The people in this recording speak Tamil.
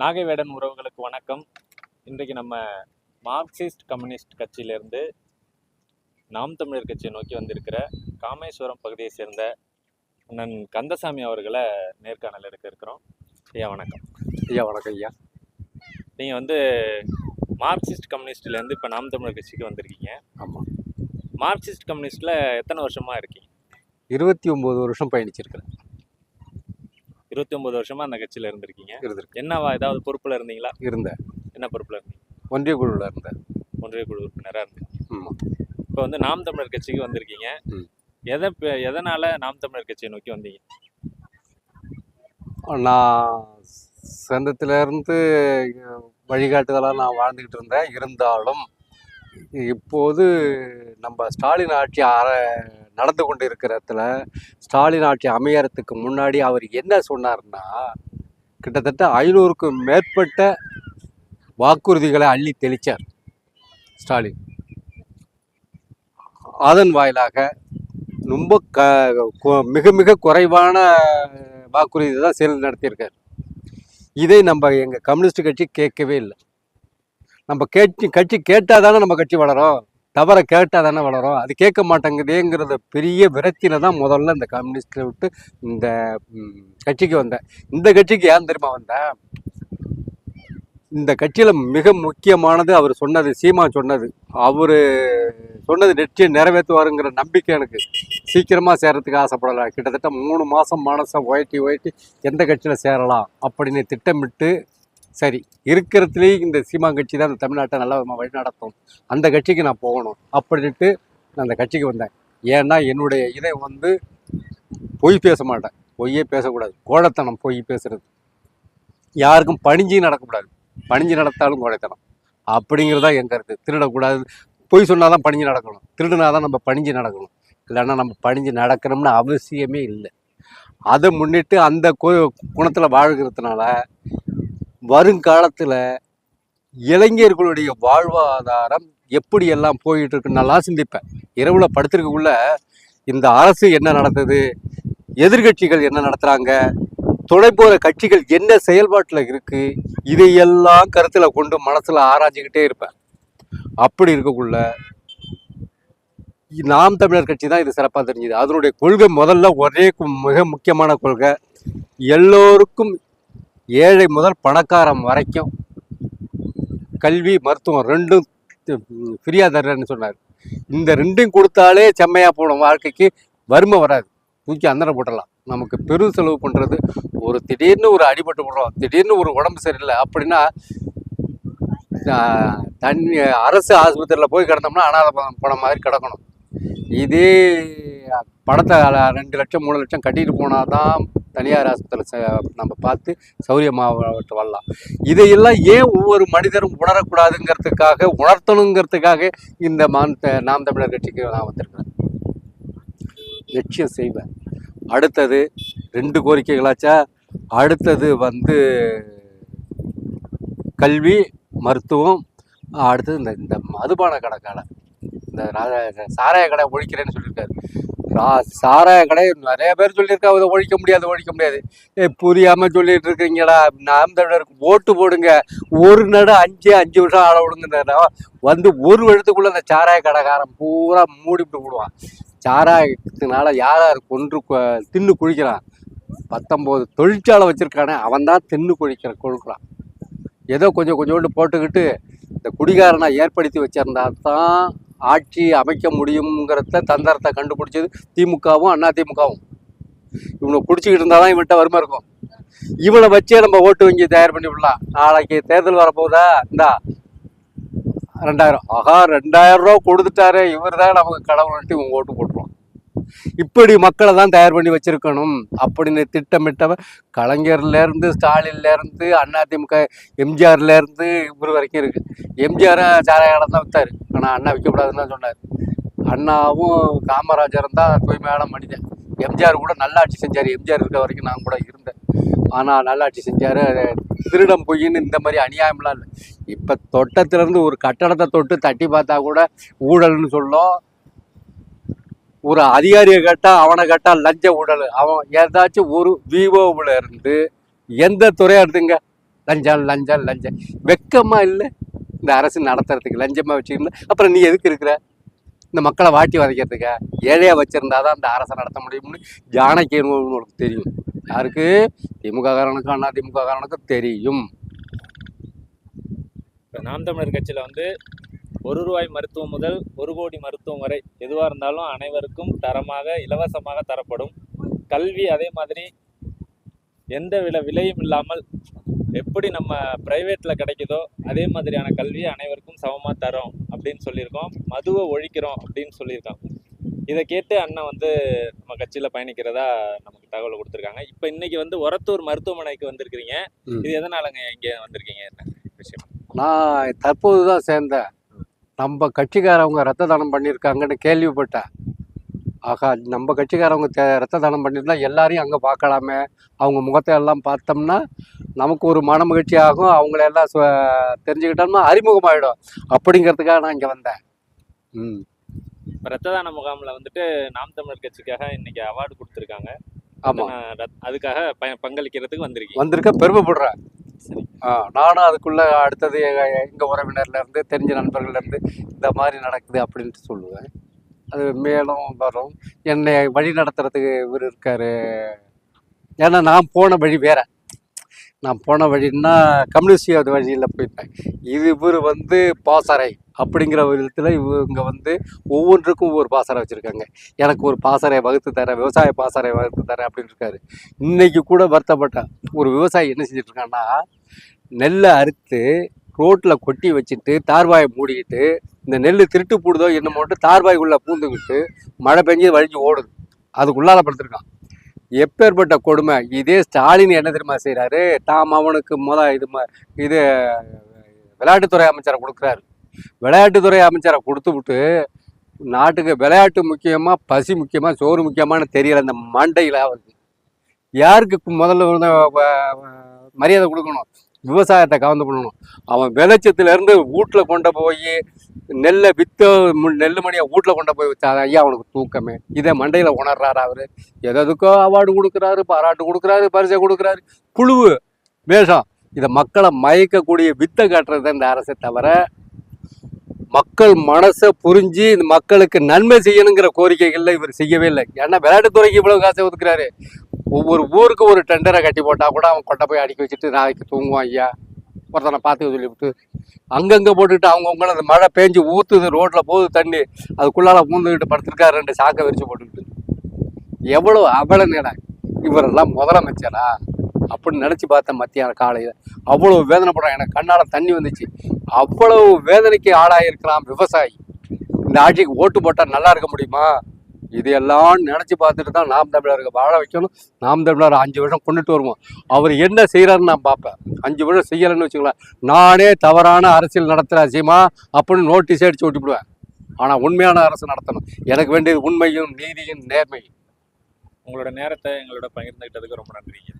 நாகை வேடன் உறவுகளுக்கு வணக்கம். இன்றைக்கு நம்ம மார்க்சிஸ்ட் கம்யூனிஸ்ட் கட்சியிலிருந்து நாம் தமிழர் கட்சியை நோக்கி வந்திருக்கிற காமேஸ்வரம் பகுதியை சேர்ந்த அண்ணன் கந்தசாமி அவர்களை நேர்காணல் எடுக்க இருக்கிறோம். ஐயா வணக்கம். ஐயா வணக்கம் ஐயா. நீங்கள் வந்து மார்க்சிஸ்ட் கம்யூனிஸ்ட்லேருந்து இப்போ நாம் தமிழர் கட்சிக்கு வந்திருக்கீங்க. ஆமாம் மார்க்சிஸ்ட் கம்யூனிஸ்ட்டில் எத்தனை வருஷமாக இருக்கீங்க? இருபத்தி ஒம்பது வருஷம் பயணிச்சிருக்கிறேன். இருபத்தி ஒம்பது வருஷமாக அந்த கட்சியில் இருந்திருக்கீங்க. இருந்திருக்கேன். என்னவா ஏதாவது பொறுப்பில் இருந்தீங்களா? இருந்தேன். என்ன பொறுப்பில் இருந்தீங்க? ஒன்றிய குழுவில் இருந்தேன். ஒன்றிய குழு உறுப்பினராக இருந்தீங்க. ஆமாம் இப்போ வந்து நாம் தமிழர் கட்சிக்கு வந்திருக்கீங்க. ம். எதை ப- எதனால நாம் தமிழர் கட்சியை நோக்கி வந்தீங்க? நான் சொந்தத்திலேருந்து வழிகாட்டுதலாக நான் வாழ்ந்துக்கிட்டு இருந்தேன். இருந்தாலும் இப்போது நம்ம ஸ்டாலின் ஆட்சி அற நடந்து கொண்டு இருக்கிறதுல ஸ்டாலின் ஆட்சி அமையறதுக்கு முன்னாடி அவர் என்ன சொன்னார்னா கிட்டத்தட்ட ஐநூறுக்கும் மேற்பட்ட வாக்குறுதிகளை அள்ளி தெளித்தார் ஸ்டாலின். அதன் வாயிலாக ரொம்ப க மிக மிக குறைவான வாக்குறுதி தான் செயல் நடத்தியிருக்கார். இதை நம்ம எங்கள் கம்யூனிஸ்ட் கட்சி கேட்கவே இல்லை. நம்ம கேட்சி கட்சி கேட்டால் தானே நம்ம கட்சி வளரும். தவறை கேட்டால் தானே வளரும். அது கேட்க மாட்டேங்குதேங்கிறத பெரிய விரத்தியில் தான் முதல்ல இந்த கம்யூனிஸ்ட்டில் விட்டு இந்த கட்சிக்கு வந்தேன் இந்த கட்சிக்கு ஏன் தெரியுமா வந்தேன் இந்த கட்சியில் மிக முக்கியமானது அவர் சொன்னது சீமா சொன்னது. அவர் சொன்னது நிச்சயம் நிறைவேற்றுவாருங்கிற நம்பிக்கை எனக்கு. சீக்கிரமாக சேரத்துக்கு ஆசைப்படலை. கிட்டத்தட்ட மூணு மாதம் மனசை உயட்டி உயட்டி எந்த கட்சியில் சேரலாம் அப்படின்னு திட்டமிட்டு சரி இருக்கிறதுலேயே இந்த சீமா கட்சி தான் இந்த தமிழ்நாட்டை நல்லா வழி நடத்தும் அந்த கட்சிக்கு நான் போகணும். அப்படின்ட்டு நான் அந்த கட்சிக்கு வந்தேன். ஏன்னா என்னுடைய இதை வந்து பொய் பேச மாட்டேன். பொய்யே பேசக்கூடாது. கோழத்தனம் பொய் பேசுறது. யாருக்கும் பணிஞ்சு நடக்கக்கூடாது. பணிஞ்சு நடத்தாலும் கோழைத்தனம். அப்படிங்கிறது தான் என் கருத்து. திருடக்கூடாது. பொய் சொன்னால் தான் பணிஞ்சு நடக்கணும். திருடுனா தான் நம்ம பணிஞ்சு நடக்கணும். இல்லைன்னா நம்ம பணிஞ்சு நடக்கணும்னு அவசியமே இல்லை. அதை முன்னிட்டு அந்த கோ குணத்தில் வாழ்கிறதுனால வருங்காலத்தில் இளைஞர்களுடைய வாழ்வாதாரம் எப்படி எல்லாம் போயிட்டு இருக்குன்னு நல்லா சிந்திப்பேன். இரவுல படுத்திருக்கக்குள்ள இந்த அரசு என்ன நடந்தது? எதிர்கட்சிகள் என்ன நடத்துகிறாங்க துணை போகிற கட்சிகள் என்ன செயல்பாட்டில் இருக்குது இதையெல்லாம் கருத்தில் கொண்டு மனசில் ஆராய்ச்சிக்கிட்டே இருப்பேன். அப்படி இருக்கக்குள்ள நாம் தமிழர் கட்சி தான் இது சிறப்பாக தெரிஞ்சுது. அதனுடைய கொள்கை முதல்ல ஒரே மிக முக்கியமான கொள்கை. எல்லோருக்கும் ஏழை முதல் பணக்காரன் வரைக்கும் கல்வி மருத்துவம் ரெண்டும் ஃப்ரீயாக தர்றேன்னு சொன்னார். இந்த ரெண்டையும் கொடுத்தாலே செம்மையாக போடும் வாழ்க்கைக்கு. வறுமை வராது. தூக்கி அந்தனை போட்டலாம் நமக்கு பெரும் செலவு பண்ணுறது ஒரு திடீர்னு ஒரு அடிபட்டு போடுறோம். திடீர்னு ஒரு உடம்பு சரியில்லை அப்படின்னா தண்ணி அரசு ஆஸ்பத்திரியில் போய் கிடந்தோம்னா அனாத பணம் மாதிரி கிடக்கணும். இதே பணத்தை ரெண்டு லட்சம் மூணு லட்சம் கட்டிட்டு போனால் தான் தனியார் ஆஸ்பத்திரியில் நம்ம பார்த்து சௌரியமாக வரலாம். இதையெல்லாம் ஏன் ஒவ்வொரு மனிதரும் உணரக்கூடாதுங்கிறதுக்காக உணர்த்தணுங்கிறதுக்காக இந்த மான் நாம் தமிழர் கட்சிக்கு நான் வந்திருக்கிறேன். லட்சியம் செய்வேன். அடுத்தது ரெண்டு கோரிக்கைகளாச்சா? அடுத்தது வந்து கல்வி மருத்துவம் அடுத்தது இந்த இந்த மதுபான கடை இந்த சாராய கடை ஒழிக்கிறேன்னு சொல்லியிருக்காரு. சாராய கடை நிறைய பேர் சொல்லியிருக்கா அதை ஒழிக்க முடியாது ஒழிக்க முடியாது. ஏ புரியாமல் சொல்லிட்டு இருக்கீங்கடா நாம் தமிழருக்கு ஓட்டு போடுங்க. ஒரு நடு அஞ்சு அஞ்சு வருஷம் ஆள விடுங்கன்னா வந்து ஒரு வருடத்துக்குள்ள அந்த சாராய கடைக்காரன் பூரா மூடிவிட்டு விடுவான் சாராயத்தினால யார் யார் கொன்று தின்னு குழிக்கிறான் பத்தொம்போது தொழிற்சாலை வச்சிருக்கானே அவன் தான் தின்னு குழிக்கிற கொழுக்கிறான் ஏதோ கொஞ்சம் கொஞ்சோண்டு போட்டுக்கிட்டு இந்த குடிகாரனை ஏற்படுத்தி வச்சிருந்தா தான் ஆட்சி அமைக்க முடியுங்கிறத தந்திரத்தை கண்டுபிடிச்சது திமுகவும் அண்ணா திமுகவும். இவனை குடிச்சிக்கிட்டு இருந்தால் தான் இவன்கிட்ட வறுமை இருக்கும். இவனை வச்சே நம்ம ஓட்டு வங்கி தயார் பண்ணி விடலாம். நாளைக்கு தேர்தல் வரப்போகுதா? இந்தா ரெண்டாயிரம். ஆஹா ரெண்டாயிரம் ரூபா கொடுத்துட்டாரு. இவர் தான் நமக்கு கடவுள்ட்டு இவங்க ஓட்டு போட்டுருவோம் இப்படி மக்களை தான் தயார் பண்ணி வச்சிருக்கணும் அப்படின்னு திட்டமிட்டவன் கலைஞர்லேருந்து ஸ்டாலின்லேருந்து இருந்து அதிமுக எம்ஜிஆர்லேருந்து இவர் வரைக்கும் இருக்கு. எம்ஜிஆரை சாராய தான் விற்றாரு ஆனால் அண்ணா விற்கக்கூடாதுன்னு தான் சொன்னார். அண்ணாவும் காமராஜரும் தான் தூய்மையான மனிதன் எம்ஜிஆர் கூட நல்லாட்சி செஞ்சார். எம்ஜிஆர் இருக்க வரைக்கும் நான் கூட இருந்தேன். ஆனால் நல்லாட்சி செஞ்சார். திருடம் பொய்ன்னு இந்த மாதிரி அநியாயம்லாம் இல்லை. இப்போ தொட்டத்துலேருந்து ஒரு கட்டடத்தை தொட்டு தட்டி பார்த்தா கூட ஊழல்னு சொல்லும். ஒரு அதிகாரியை கேட்டால் அவனை கேட்டால் லஞ்ச ஊழல். அவன் ஏதாச்சும் ஒரு விவோவில் இருந்து எந்த துறையாக எடுத்துங்க லஞ்சம் லஞ்சம் லஞ்சம். வெக்கமாக இல்லை. இந்த அரசு நடத்துறதுக்கு லஞ்சமாக வச்சுருந்தா அப்புறம் நீ எதுக்கு இருக்கிற? இந்த மக்களை வாட்டி வதைக்கிறதுக்கா. வச்சுருந்தா தான் அந்த அரசை நடத்த முடியும்னு ஜானகி உங்களுக்கு தெரியும். யாருக்கு? திமுக காரனுக்கும் அண்ணா திமுக காரனுக்கும் தெரியும். இப்போ நாம் தமிழர் கட்சியில் வந்து ஒரு ரூபாய் மருத்துவம் முதல் ஒரு கோடி மருத்துவம் வரை எதுவாக இருந்தாலும் அனைவருக்கும் தரமாக இலவசமாக தரப்படும். கல்வி அதே மாதிரி எந்த வில விலையும் இல்லாமல் எப்படி நம்ம பிரைவேட்டில் கிடைக்குதோ அதே மாதிரியான கல்வியை அனைவருக்கும் சமமாக தரோம் அப்படின்னு சொல்லியிருக்கோம். மதுவை ஒழிக்கிறோம் அப்படின்னு சொல்லியிருக்கோம் இதை கேட்டு அண்ணன் வந்து நம்ம கட்சியில் பயணிக்கிறதா நமக்கு தகவல் கொடுத்துருக்காங்க. இப்போ இன்னைக்கு வந்து ஒரத்தூர் மருத்துவமனைக்கு வந்திருக்கிறீங்க. இது எதனாலங்க இங்கே வந்திருக்கீங்க? என்ன விஷயம்? நான் தற்போது தான் சேர்ந்தேன். நம்ம கட்சிக்காரவங்க ரத்த தானம் பண்ணியிருக்காங்கன்னு கேள்விப்பட்டேன். ஆகா நம்ம கட்சிக்காரவங்க தே ரத்த தானம் பண்ணியிருந்தா எல்லாரையும் அங்கே பார்க்கலாமே. அவங்க முகத்தை எல்லாம் பார்த்தோம்னா நமக்கு ஒரு மன மகிழ்ச்சி ஆகும். அவங்கள எல்லாம் சு- தெரிஞ்சுக்கிட்டோம்னா அறிமுகமாயிடும். அப்படிங்கிறதுக்காக நான் இங்கே வந்தேன். ம். இப்ப ரத்த தான முகாம்ல வந்துட்டு நாம் தமிழர் கட்சிக்காக இன்னைக்கு அவார்டு கொடுத்துருக்காங்க. ஆமாம் அதுக்காக ப- பங்களிக்கிறதுக்கு வந்திருக்கீங்க. வந்திருக்க பெருமைப்படுறேன். நானும் அதுக்குள்ளே அடுத்தது எங்கள் எங்கள் உறவினர்லேருந்து தெரிஞ்ச நண்பர்கள்லேருந்து இந்த மாதிரி நடக்குது அப்படின்ட்டு சொல்லுவேன். அது மேலும் வரும். என்னை வழி நடத்துறதுக்கு இவர் இருக்கார். ஏன்னா நான் போன வழி வேறு. நான் போன வழின்னா கம்யூனிஸ்ட் அது வழியில் போயிருப்பேன் இது இவர் வந்து பாசறை அப்படிங்கிற விதத்தில் இவங்க வந்து ஒவ்வொன்றுக்கும் ஒவ்வொரு பாசறை வச்சுருக்காங்க. எனக்கு ஒரு பாசறை வகுத்து தரேன் விவசாய பாசறை வகுத்து தரேன் அப்படின்னு இருக்காரு. இன்றைக்கி கூட வருத்தப்பட்டேன் ஒரு விவசாயி என்ன செஞ்சுட்டு நெல்லை அறுத்து ரோட்டில் கொட்டி வச்சுட்டு தார்வாயை மூடிக்கிட்டு இந்த நெல் திருட்டு போடுதோ என்னமோட்டு தார்வாய்க்குள்ளே பூந்துக்கிட்டு மழை பெஞ்சு வழிஞ்சு ஓடுது. அதுக்குள்ளால படுத்துருக்கான். எப்பேற்பட்ட கொடுமை? இதே ஸ்டாலின் என்ன தெரியுமா செய்கிறாரு தாம் அவனுக்கு முத இது ம- இது விளையாட்டுத்துறை அமைச்சரை கொடுக்குறாரு. விளையாட்டுத்துறை அமைச்சரை கொடுத்து விட்டு நாட்டுக்கு விளையாட்டு முக்கியமாக பசி முக்கியமாக சோறு முக்கியமான்னு தெரியல அந்த மண்டையில் அவருக்கு. யாருக்கு முதல்ல மரியாதை கொடுக்கணும்? விவசாயத்தை கவர்ந்து பண்ணணும். அவன் வெளிச்சத்துலேருந்து வீட்டில் கொண்டு போய் நெல்லை விற்று நெல் மணியை வீட்டில் கொண்டு போய் வச்சாதான் ஐயா அவனுக்கு தூக்கமே. இதை மண்டையில் உணர்றாரு அவர். எதுக்கோ அவார்டு கொடுக்குறாரு பாராட்டு கொடுக்குறாரு பரிசை கொடுக்குறாரு. புழுவு வேஷம். இதை மக்களை மயக்கக்கூடிய வித்தை காட்டுறது இந்த அரசை தவிர மக்கள் மனசை புரிஞ்சு இந்த மக்களுக்கு நன்மை செய்யணுங்கிற கோரிக்கைகளில் இவர் செய்யவே இல்லை. ஏன்னா விளையாட்டுத்துறைக்கு இவ்வளோ காசை ஒதுக்குறாரு. ஒவ்வொரு ஊருக்கு ஒரு டெண்டரை கட்டி போட்டால் கூட அவன் கொண்டை போய் அடிக்க வச்சுட்டு நாளைக்கு தூங்குவான் ஐயா. ஒருத்தனை பார்த்து சொல்லிவிட்டு அங்கங்கே போட்டுக்கிட்டு அவங்கவுங்கள அந்த மழை பேஞ்சு ஊற்றுது ரோட்டில் போகுது தண்ணி அதுக்குள்ளால பூந்துக்கிட்டு படுத்துருக்காரு ரெண்டு சாக்கை விரிச்சு போட்டுக்கிட்டு. எவ்வளோ அவல நிலை இவரெல்லாம் முதலமைச்சரா? அப்படின்னு நினச்சி பார்த்தேன் மத்தியானம் காலையில் அவ்வளோ வேதனைப்படும். எனக்கு கண்ணால் தண்ணி வந்துச்சு. அவ்வளவு வேதனைக்கு ஆளாகிருக்கலாம் விவசாயி. இந்த ஆட்சிக்கு ஓட்டு போட்டால் நல்லா இருக்க முடியுமா? இதையெல்லாம் நினச்சி பார்த்துட்டு தான் நாம் தமிழருக்கு வாழ வைக்கணும். நாம் தமிழர் அஞ்சு வருஷம் கொண்டுட்டு வருவோம். அவர் என்ன செய்கிறாருன்னு நான் பார்ப்பேன். அஞ்சு வருஷம் செய்யலைன்னு வச்சுக்கலாம் நானே தவறான அரசியல் நடத்துகிற அசியமா அப்படின்னு நோட்டீஸ் அடிச்சு விட்டுவிடுவேன் ஆனால் உண்மையான அரசு நடத்தணும். எனக்கு வேண்டியது உண்மையும் நீதியும் நேர்மையும். உங்களோட நேரத்தை எங்களோட பகிர்ந்துகிட்டதுக்கு ரொம்ப நன்றிங்க.